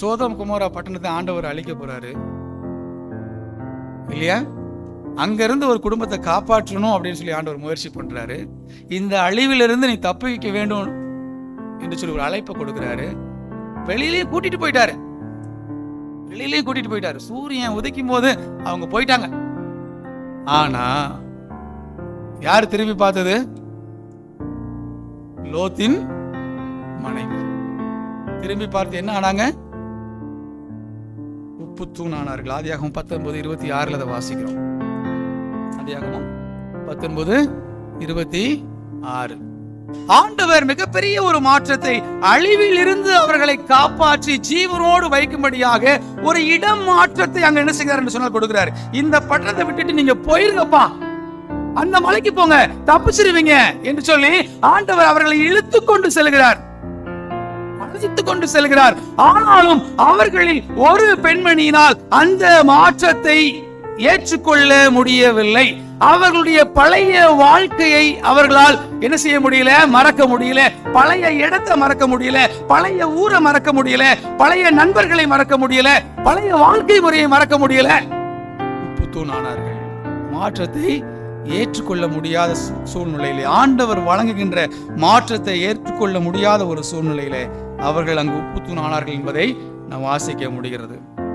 சோதம் குமாரா பட்டணத்தை ஆண்டவர் அழிக்க போறாரு. இல்லையா? அங்கிருந்து ஒரு குடும்பத்தை காப்பாற்றணும் அப்படின்னு சொல்லி ஆண்டவர் முயற்சி பண்றாரு. இந்த அழிவிலிருந்து நீ தப்பிக்க வேண்டும் என்று சொல்லி ஒரு அழைப்பை கொடுக்கிறாரு. வெளியிலேயே கூட்டிட்டு போயிட்டாரு. வெளியிலேயே கூட்டிட்டு போயிட்டாரு. சூரியன் உதிக்கும் போது அவங்க போயிட்டாங்க. ஆனா யார் திரும்பி பார்த்தது? லோத்தின் மனைவி. திரும்பி பார்த்து என்ன ஆனாங்க? உப்பு தூணானார்கள் ஆனார்கள் பத்தொன்பது இருபத்தி ஆறில் அதை வாசிக்கிறோம். ஆதியாகமும் பத்தொன்பது இருபத்தி ஆறு. ஆண்டவர் மிகப்பெரிய ஒரு மாற்றத்தை அழிவில் இருந்து அவர்களை காப்பாற்றி ஜீவனோடு வைக்கும்படியாக ஒரு இடம் மாற்றத்தை அங்க என்ன செய்கிறார் என்று சொன்னால் கொடுக்கிறார். இந்த பட்டணத்தை விட்டுட்டு நீங்க போயிருங்கப்பா. அந்த மலைக்கு போங்க தப்பிச்சிருவீங்க என்று சொல்லி ஆண்டவர் அவர்களை இழுத்து கொண்டு செல்கிறார். அழைத்துக் கொண்டு செல்கிறார். ஆனாலும் அவர்களில் ஒரு பெண்மணியினால் அந்த மாற்றத்தை ஏற்றுக்கொள்ள முடியவில்லை. அவர்களுடைய பழைய வாழ்க்கையை அவர்களால் என்ன செய்ய முடியல? மறக்க முடியல. பழைய இடத்தை மறக்க முடியல. பழைய ஊரை மறக்க முடியல. பழைய நண்பர்களை மறக்க முடியல. பழைய வாழ்க்கை முறையை மறக்க முடியல. ஆனார்கள். மாற்றத்தை ஏற்றுக்கொள்ள முடியாத சூ- சூழ்நிலையிலே ஆண்டவர் வழங்குகின்ற மாற்றத்தை ஏற்றுக்கொள்ள முடியாத ஒரு சூழ்நிலையிலே அவர்கள் அங்கு உப்புத்தூண் ஆனார்கள் என்பதை நாம் வாசிக்க முடிகிறது.